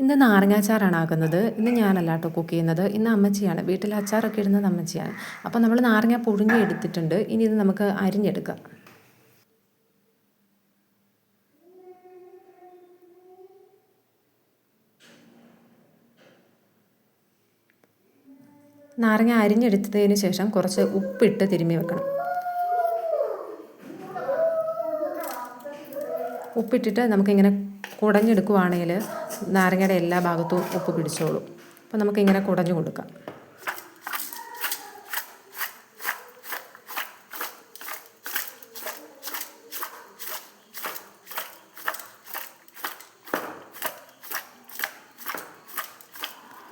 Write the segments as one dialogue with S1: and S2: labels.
S1: ഇന്ന് നാരങ്ങാച്ചാറാണ് ആക്കുന്നത് ഇന്ന് ഞാനല്ല കേട്ടോ കുക്ക് ചെയ്യുന്നത്. ഇന്ന് അമ്മച്ചിയാണ്. വീട്ടിൽ അച്ചാറൊക്കെ ഇടുന്നത് അമ്മച്ചിയാണ്. അപ്പോൾ നമ്മൾ നാരങ്ങ പുഴുങ്ങി എടുത്തിട്ടുണ്ട്. ഇനി ഇത് നമുക്ക് അരിഞ്ഞെടുക്കാം. നാരങ്ങ അരിഞ്ഞെടുത്തതിന് ശേഷം കുറച്ച് ഉപ്പിട്ട് തിരുമ്മി വെക്കണം. ഉപ്പിട്ടിട്ട് നമുക്കിങ്ങനെ കുടഞ്ഞെടുക്കുവാണെങ്കിൽ നാരങ്ങയുടെ എല്ലാ ഭാഗത്തും ഉപ്പ് പിടിച്ചോളും. അപ്പോൾ നമുക്കിങ്ങനെ കുടഞ്ഞു കൊടുക്കാം.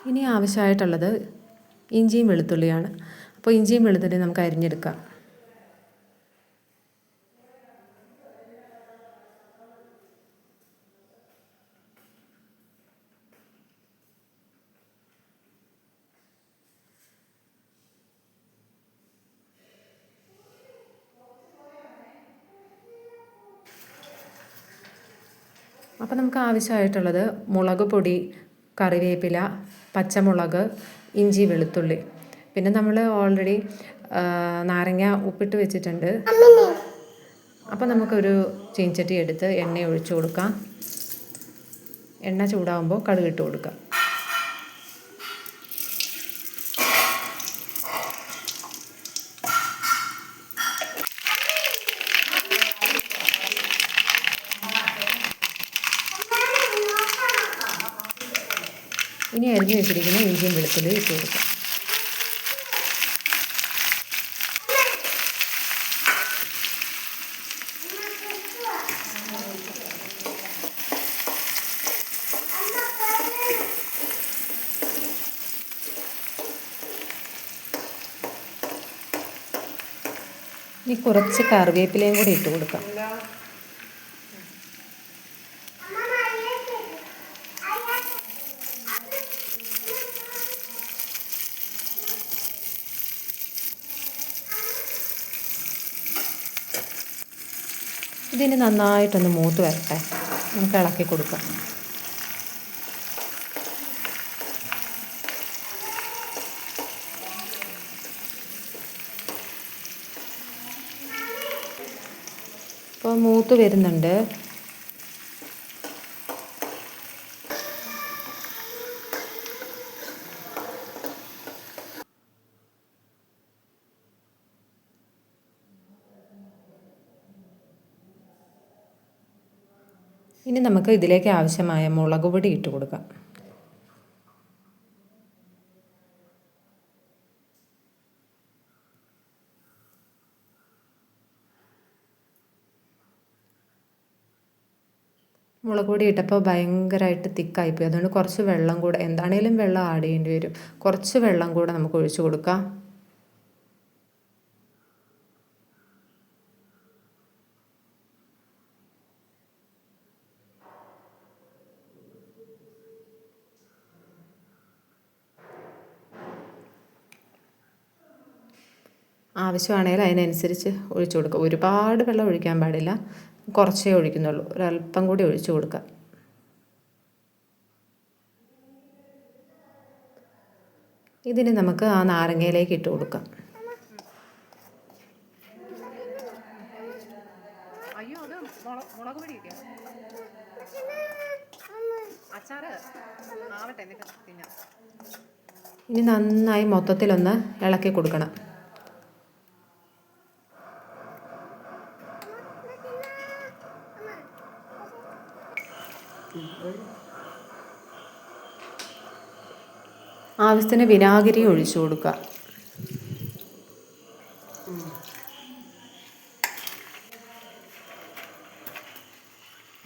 S1: ഇനി ആവശ്യമായിട്ടുള്ളത് ഇഞ്ചിയും വെളുത്തുള്ളിയാണ്. അപ്പോൾ ഇഞ്ചിയും വെളുത്തുള്ളിയും നമുക്ക് അരിഞ്ഞെടുക്കാം. അപ്പോൾ നമുക്ക് ആവശ്യമായിട്ടുള്ളത് മുളക് പൊടി കറിവേപ്പില പച്ചമുളക് ഇഞ്ചി വെളുത്തുള്ളി. പിന്നെ നമ്മൾ ഓൾറെഡി നാരങ്ങ ഉപ്പിട്ട് വെച്ചിട്ടുണ്ട്. അപ്പോൾ നമുക്കൊരു ചീഞ്ചട്ടി എടുത്ത് എണ്ണ ഒഴിച്ചു കൊടുക്കാം. എണ്ണ ചൂടാകുമ്പോൾ കടുകിട്ട് കൊടുക്കാം. ഇനി അരിഞ്ഞ് വെച്ചിരിക്കുന്ന ഇഞ്ചിയും വെളുത്തുള്ളി ഇട്ട് കൊടുക്കാം. ഇനി കുറച്ച് കറിവേപ്പിലയും കൂടി ഇട്ട് കൊടുക്കാം. ഇതിന് നന്നായിട്ടൊന്ന് മൂത്ത് വരട്ടെ. നമുക്ക് ഇളക്കി കൊടുക്കാം. അപ്പോൾ മൂത്ത് വരുന്നുണ്ട്. ഇനി നമുക്ക് ഇതിലേക്ക് ആവശ്യമായ മുളക് പൊടി ഇട്ട് കൊടുക്കാം. മുളക് പൊടി ഇട്ടപ്പോൾ ഭയങ്കരമായിട്ട് തിക്കായിപ്പോയി അതുകൊണ്ട് കുറച്ച് വെള്ളം കൂടെ എന്താണേലും വെള്ളം ആഡ് ചെയ്യേണ്ടി വരും. കുറച്ച് വെള്ളം കൂടെ നമുക്ക് ഒഴിച്ചു കൊടുക്കാം. ആവശ്യമാണെങ്കിൽ അതിനനുസരിച്ച് ഒഴിച്ചു കൊടുക്കുക. ഒരുപാട് വെള്ളം ഒഴിക്കാൻ പാടില്ല. കുറച്ചേ ഒഴിക്കുന്നുള്ളൂ. ഒരല്പം കൂടി ഒഴിച്ചു കൊടുക്കുക. ഇതിന് നമുക്ക് ആ നാരങ്ങയിലേക്ക് ഇട്ട് കൊടുക്കാം.
S2: അയ്യോ അത് മുളക് പൊടി കിട്ടിയോ അച്ചാറ് ആവട്ടെ എന്നിട്ട് തിന്നാം.
S1: ഇനി നന്നായി മൊത്തത്തിലൊന്ന് ഇളക്കി കൊടുക്കണം. ആവശ്യത്തിന് വിനാഗിരി ഒഴിച്ചു കൊടുക്കുക.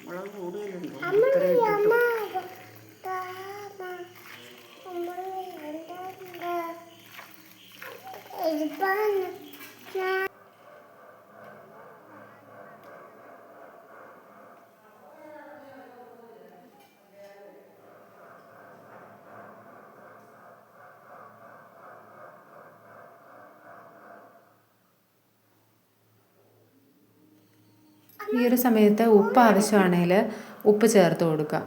S3: മുളക്
S1: ഈ ഒരു സമയത്ത് ഉപ്പ് ആവശ്യമാണെങ്കിൽ ഉപ്പ് ചേർത്ത് കൊടുക്കുക.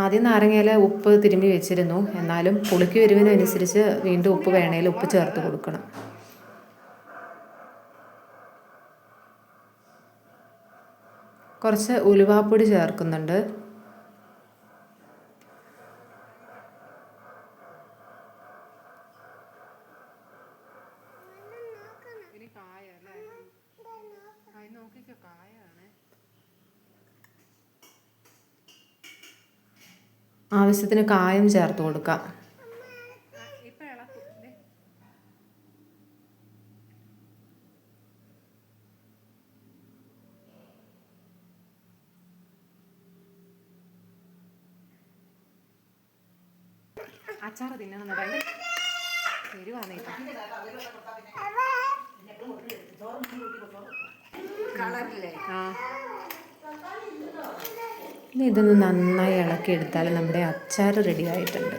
S1: ആദ്യം നാരങ്ങയിൽ ഉപ്പ് തിരുമ്പി വെച്ചിരുന്നു. എന്നാലും പുളിക്ക് വരുവിനനുസരിച്ച് വീണ്ടും ഉപ്പ് വേണേൽ ഉപ്പ് ചേർത്ത് കൊടുക്കണം. കുറച്ച് ഉലുവാപ്പൊടി ചേർക്കുന്നുണ്ട്. ആവശ്യത്തിന് കായം ചേർത്ത് കൊടുക്കാം.
S2: അച്ചാറ് തിന്നണം ഭയങ്കര
S1: ഇനി ഇതൊന്ന് നന്നായി ഇളക്കിയെടുത്താൽ നമ്മുടെ അച്ചാർ റെഡി ആയിട്ടുണ്ട്.